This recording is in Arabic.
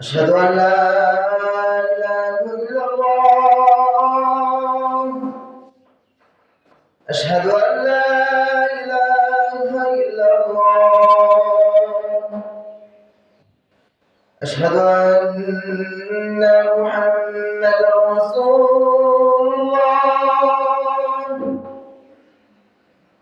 أشهد أن لا إله إلا الله. أشهد أن لا إله إلا الله. أشهد أن محمدا